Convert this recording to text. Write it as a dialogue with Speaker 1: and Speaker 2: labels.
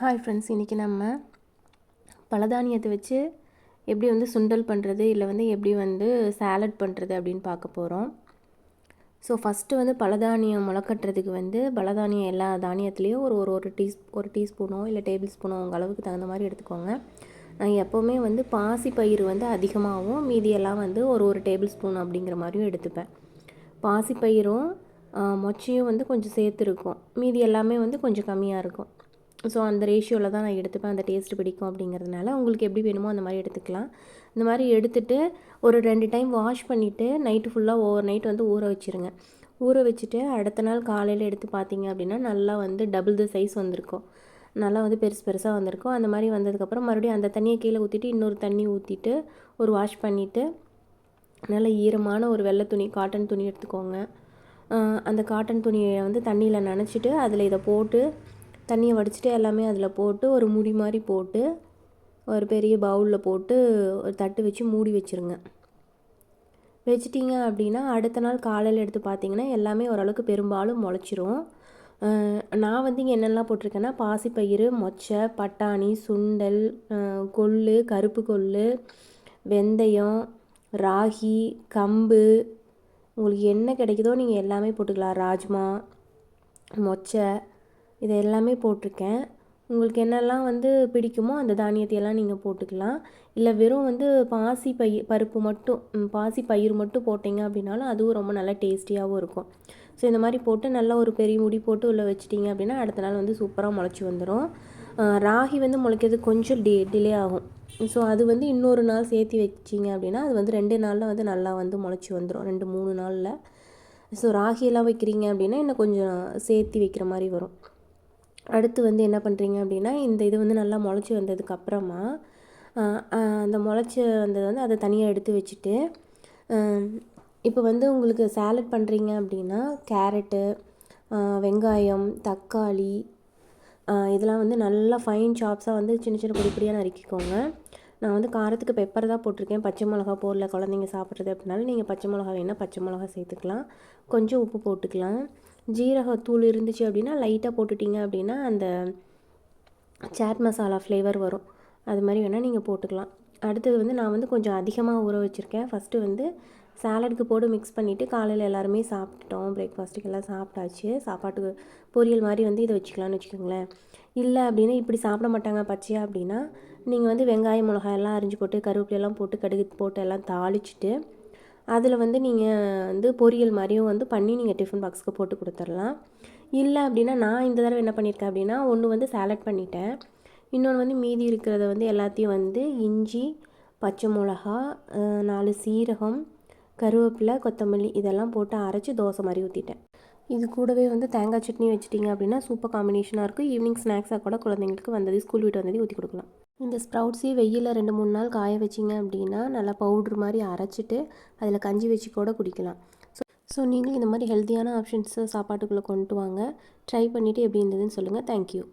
Speaker 1: Hi friends இன்றைக்கி நம்ம பலதானியத்தை வச்சு எப்படி வந்து சுண்டல் பண்ணுறது இல்லை வந்து எப்படி வந்து சாலட் பண்ணுறது அப்படின்னு பார்க்க போகிறோம் ஸோ ஃபஸ்ட்டு வந்து பலதானியம் முளைக்கட்டுறதுக்கு வந்து பலதானியம் எல்லா தானியத்துலேயும் ஒரு ஒரு ஒரு டீஸ் ஒரு டீஸ்பூனோ இல்லை டேபிள் ஸ்பூனோ உங்கள் அளவுக்கு தகுந்த மாதிரி எடுத்துக்கோங்க. நான் எப்போவுமே வந்து பாசி பயிர் வந்து அதிகமாகவும் மீதியெல்லாம் வந்து ஒரு ஒரு டேபிள் ஸ்பூன் அப்படிங்கிற மாதிரியும் எடுத்துப்பேன். பாசி பயிரும் மொச்சையும் வந்து கொஞ்சம் சேர்த்துருக்கும் மீதி எல்லாமே வந்து கொஞ்சம் கம்மியாக இருக்கும். ஸோ அந்த ரேஷியோவில் தான் நான் எடுத்துப்பேன். அந்த டேஸ்ட் பிடிக்கும் அப்படிங்கிறதுனால உங்களுக்கு எப்படி வேணுமோ அந்த மாதிரி எடுத்துக்கலாம். இந்த மாதிரி எடுத்துகிட்டு ஒரு ரெண்டு டைம் வாஷ் பண்ணிவிட்டு நைட்டு ஃபுல்லாக ஓவர் நைட் வந்து ஊற வச்சுருங்க. ஊற வச்சுட்டு அடுத்த நாள் காலையில் எடுத்து பார்த்தீங்க அப்படின்னா நல்லா வந்து டபுள் த சைஸ் வந்திருக்கும். நல்லா வந்து பெருசு பெருசாக வந்திருக்கும். அந்த மாதிரி வந்ததுக்கப்புறம் மறுபடியும் அந்த தண்ணியை கீழே ஊற்றிட்டு இன்னொரு தண்ணி ஊற்றிட்டு ஒரு வாஷ் பண்ணிவிட்டு நல்ல ஈரமான ஒரு வெள்ளை துணி காட்டன் துணி எடுத்துக்கோங்க. அந்த காட்டன் துணியை வந்து தண்ணியில் நனைச்சிட்டு அதில் இதை போட்டு தண்ணியை வடிச்சிட்டு எல்லாமே அதில் போட்டு ஒரு முடி மாதிரி போட்டு ஒரு பெரிய பவுலில் போட்டு ஒரு தட்டு வச்சு மூடி வச்சுருங்க. வச்சிட்டிங்க அப்படின்னா அடுத்த நாள் காலையில் எடுத்து பார்த்தீங்கன்னா எல்லாமே ஓரளவுக்கு பெரும்பாலும் முளைச்சிரும். நான் வந்து இங்கே என்னெல்லாம் போட்டிருக்கேன்னா பாசிப்பயிறு மொச்சை பட்டாணி சுண்டல் கொள்ளு கருப்பு கொள்ளு வெந்தயம் ராகி கம்பு. உங்களுக்கு என்ன கிடைக்குதோ நீங்கள் எல்லாமே போட்டுக்கலாம். ராஜ்மா மொச்சை இது எல்லாமே போட்டிருக்கேன். உங்களுக்கு என்னெல்லாம் வந்து பிடிக்குமோ அந்த தானியத்தையெல்லாம் நீங்கள் போட்டுக்கலாம். இல்லை வெறும் வந்து பாசி பயிர் பருப்பு மட்டும் பாசி பயிர் மட்டும் போட்டிங்க அப்படின்னாலும் அதுவும் ரொம்ப நல்லா டேஸ்டியாகவும் இருக்கும். ஸோ இந்த மாதிரி போட்டு நல்லா ஒரு பெரிய முடி போட்டு உள்ளே வச்சிட்டிங்க அப்படின்னா அடுத்த நாள் வந்து சூப்பராக முளைச்சி வந்துடும் ராகி வந்து முளைக்கிறது கொஞ்சம் டே டிலே ஆகும். ஸோ அது வந்து இன்னொரு நாள் சேர்த்து வச்சிங்க அப்படின்னா அது வந்து ரெண்டு நாளில் வந்து நல்லா வந்து முளைச்சி வந்துடும் ரெண்டு மூணு நாளில். ஸோ ராகியெல்லாம் வைக்கிறீங்க அப்படின்னா இன்னும் கொஞ்சம் சேர்த்து வைக்கிற மாதிரி வரும். அடுத்து வந்து என்ன பண்ணுறீங்க அப்படின்னா இந்த இது வந்து நல்லா முளைச்சி வந்ததுக்கப்புறமா அந்த முளைச்சி வந்தது வந்து அதை தனியாக எடுத்து வச்சுட்டு இப்போ வந்து உங்களுக்கு சேலட் பண்ணுறீங்க அப்படின்னா கேரட்டு வெங்காயம் தக்காளி இதெல்லாம் வந்து நல்லா ஃபைன் சாப்ஸாக வந்து சின்ன சின்ன பொடி பொடியாக நறுக்கிக்கோங்க. நான் வந்து காரத்துக்கு பெப்பர் தான் போட்டிருக்கேன். பச்சை மிளகா போடல குழந்தைங்க சாப்பிட்றது அப்படின்னாலும் நீங்கள் பச்சை மிளகா வேணால் பச்சை மிளகா சேர்த்துக்கலாம். கொஞ்சம் உப்பு போட்டுக்கலாம். ஜீரகத்தூள் இருந்துச்சு அப்படின்னா லைட்டாக போட்டுட்டிங்க அப்படின்னா அந்த சாட் மசாலா ஃப்ளேவர் வரும். அது மாதிரி வேணால் நீங்கள் போட்டுக்கலாம். அடுத்தது வந்து நான் வந்து கொஞ்சம் அதிகமாக ஊற வச்சுருக்கேன். ஃபஸ்ட்டு வந்து சாலடுக்கு போட்டு மிக்ஸ் பண்ணிவிட்டு காலையில் எல்லாருமே சாப்பிட்டுட்டோம். பிரேக்ஃபாஸ்ட்டுக்கு எல்லாம் சாப்பிட்டாச்சு. சாப்பாட்டுக்கு பொரியல் மாதிரி வந்து இதை வச்சுக்கலாம்னு வச்சுக்கோங்களேன். இல்லை அப்படின்னா இப்படி சாப்பிட மாட்டாங்க பச்சையாக அப்படின்னா நீங்கள் வந்து வெங்காயம் மிளகாய் எல்லாம் அரிஞ்சு போட்டு கருவேப்பிலையெல்லாம் போட்டு கடுகு போட்டு எல்லாம் தாளிச்சிட்டு அதில் வந்து நீங்கள் வந்து பொரியல் மாதிரியும் வந்து பண்ணி நீங்கள் டிஃபன் பாக்ஸுக்கு போட்டு கொடுத்துர்லாம் இல்லை அப்படின்னா நான் இந்த தடவை என்ன பண்ணியிருக்கேன் அப்படின்னா ஒன்று வந்து சாலட் பண்ணிட்டேன். இன்னொன்று வந்து மீதி இருக்கிறத வந்து எல்லாத்தையும் வந்து இஞ்சி பச்சை மிளகா நாலு சீரகம் கருவேப்பிலை கொத்தமல்லி இதெல்லாம் போட்டு அரைச்சி தோசை மாதிரி ஊற்றிட்டேன் இது கூடவே வந்து தேங்காய் சட்னி வச்சிட்டிங்க அப்படின்னா சூப்பர் காம்பினேஷனாக இருக்கும். ஈவினிங் ஸ்நாக்ஸாக கூட குழந்தைங்களுக்கு வந்தது ஸ்கூல் வீட்டு வந்ததே ஊற்றி கொடுக்கலாம். இந்த ஸ்ப்ரவுட்ஸே வெயிலில் ரெண்டு மூணு நாள் காய வச்சிங்க அப்படின்னா நல்லா பவுட்ரு மாதிரி அரைச்சிட்டு அதில் கஞ்சி வச்சு கூட குடிக்கலாம். ஸோ ஸோ நீங்களும் இந்த மாதிரி ஹெல்த்தியான ஆப்ஷன்ஸை சாப்பாட்டுக்குள்ளே கொண்டு வாங்க. ட்ரை பண்ணிவிட்டு எப்படி இருந்ததுன்னு சொல்லுங்கள் தேங்க்யூ